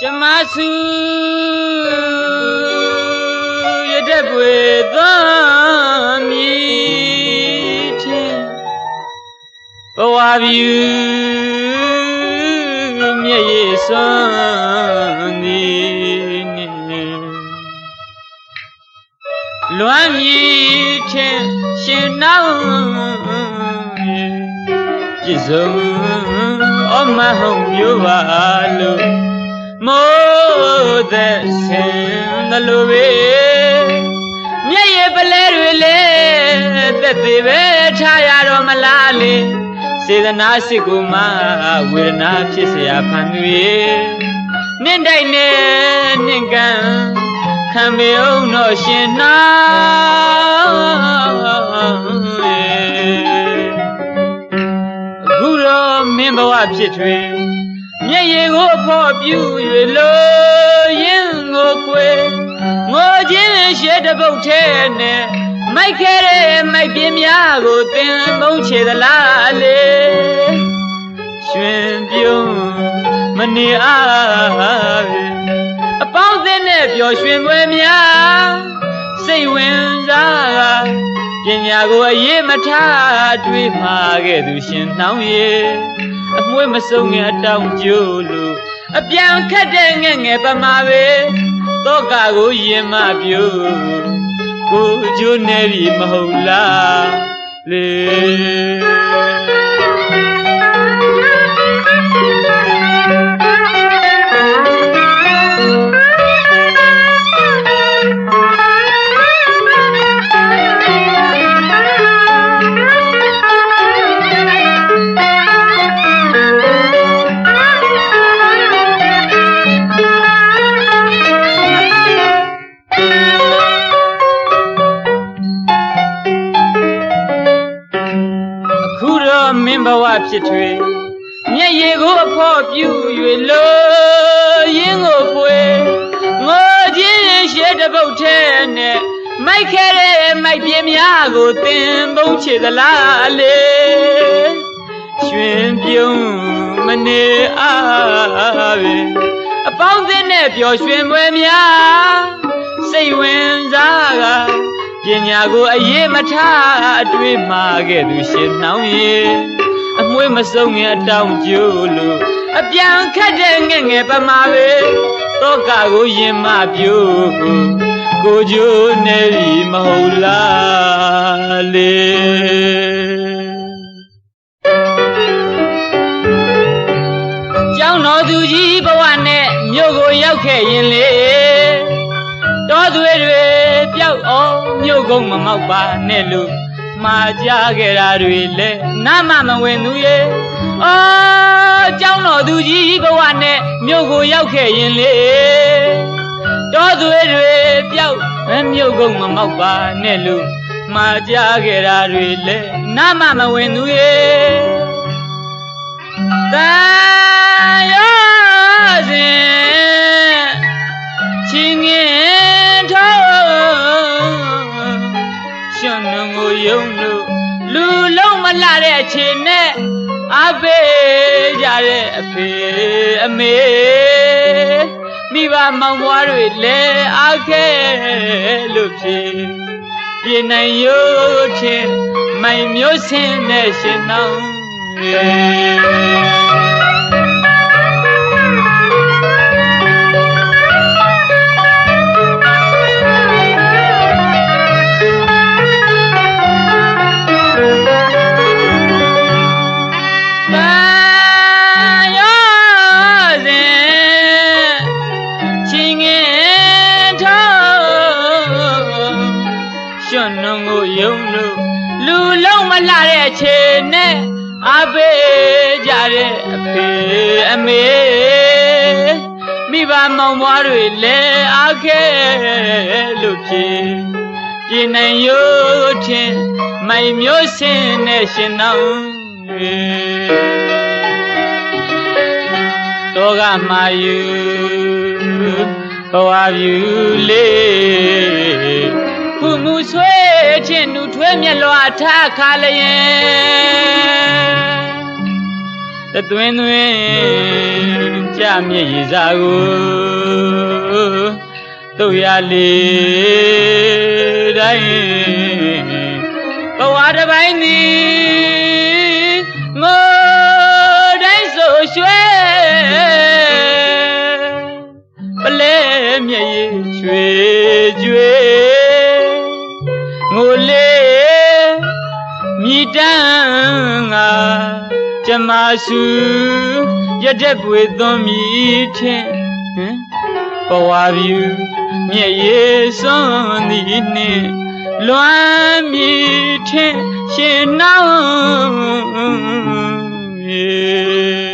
ကျမစုရတဲ့ပွေသောမြည်ထင်ဘဝပြူမျက်ရည်စွမ်းသည်နှင့်လွမ်းမြည်ထင်ရှင်နောင် ပြည့်စုံအမဟုတ်မျိုးပါလို့ မိုးသက်ဆင်းသလိုပဲမျက်ရည်ပလဲတွေလေသက်သေးပဲထားရတော့မလားလေစေတနာစိတ်ကူမဝေဒနာဖြစ်เสียဖန်သူရေနင့်တိုက်နဲ့နင့်ကံခံမေအောင်တော့ရှင်နာ င်းဘဝဖြစ်ထွေမျက်ရည်ကိုအဖို့ပြူ၍လို့ရင်ကိုကွယ်ငိုခြင်းရှေတပုတ်ထဲနဲ့မိုက်ခဲတဲ့မိုက်ပြင်းများကိုသင်ပုံးချေသလားလေရွှင်ပြုံးမနေအားအပေါင်းအသင်းနဲ့ပျော်ရွှင်ပွဲများစိတ်ဝင်စားပညာကိုအရေးမထားတွေးမှာခဲ့သူရှင်နှောင်းရဲ့ အမွေးမစုံငယ်အတောင်ကျိုးလို့အပြန်ခတ်တဲ့ငဲ့ငယ်ပမာပဲတောကကိုရင်မပြို့ကိုကျိုးနေပြီမဟုတ်လားလေ ဘဝဖြစ်ထွေမျက်ရည်ကိုအဖို့ပြူ၍လို့ရင်ကိုပွေငိုခြင်းရှေတပုတ်ထဲနဲ့မိုက်ခဲတဲ့မိုက်ပြင်းများကိုသင်ပုံးချေသလားလေရွှင်ပြုံးမနေအားပဲအပေါင်းအသင်းနဲ့ပျော်ရွှင်ပွဲများစိတ်ဝင်စားကပညာကိုအရေးမထားအတွေ့မှာခဲ့သူရှင်နှောင်းရဲ့ အမွေးမစုံငယ်အတောင်ကျိုးလို့အပြန်ခတ်တဲ့ငဲ့ငယ်ပမာပဲတောကကိုရင်မပြို့ကိုကျိုးနေပြီမဟုတ်လားလေကျောင်းတော်သူကြီးဘဝနဲ့မြို့ကိုရောက်ခဲ့ရင်လေတော်သွေးတွေပျောက်အောင်မြို့ကုန်းမမောက်ပါနဲ့လို့ မှာကြခဲ့တာတွေလဲနာမမဝင်သူရဲ့အော်ကျောင်းတော်သူကြီးဘဝနဲ့မြို့ကိုရောက်ခဲ့ရင်လေတောသွေးတွေပျောက်မြို့ကုန်မမောက်ပါနဲ့လူမှာကြခဲ့တာတွေလဲနာမမဝင်သူရဲ့တာရစင် လုံးမလှတဲ့အချိန်နဲ့အဖေကြတဲ့အဖေအမေမိဘမောင်မွားတွေလည်းအားခဲလို့ဖြစ်ပြေနိုင်ရုပ်ချင်းမိုင်မျိုးစင်းနဲ့ရှင်နောင် နုံကိုယုံလို့လူလုံးမလှတဲ့အချိန်နဲ့အဖေကြတဲ့အဖေအမေမိဘမောင်မွားတွေလည်းအားခဲလို့ဖြစ်ပြေနိုင်ရုပ်ချင်းမိုင်မျိုးစင်းနဲ့ရှင်နောင်တောကမာယူဘဝပြူလေးခုမှုဆွေးချင်းနူထွေး မြက်လွာထားခါလျင်တသွင်းသွင်းကြမြေရည်စားကိုတို့ရလေတိုင်းဘဝတစ်ပိုင်းသည် မစုရတဲ့ပွေသွန်မြည်ထင်ဟမ်ဘဝပြူမြေရည်စွန်သည်နှင့်လွမ်းမြည်ထင်ရှင်နောင်ရေ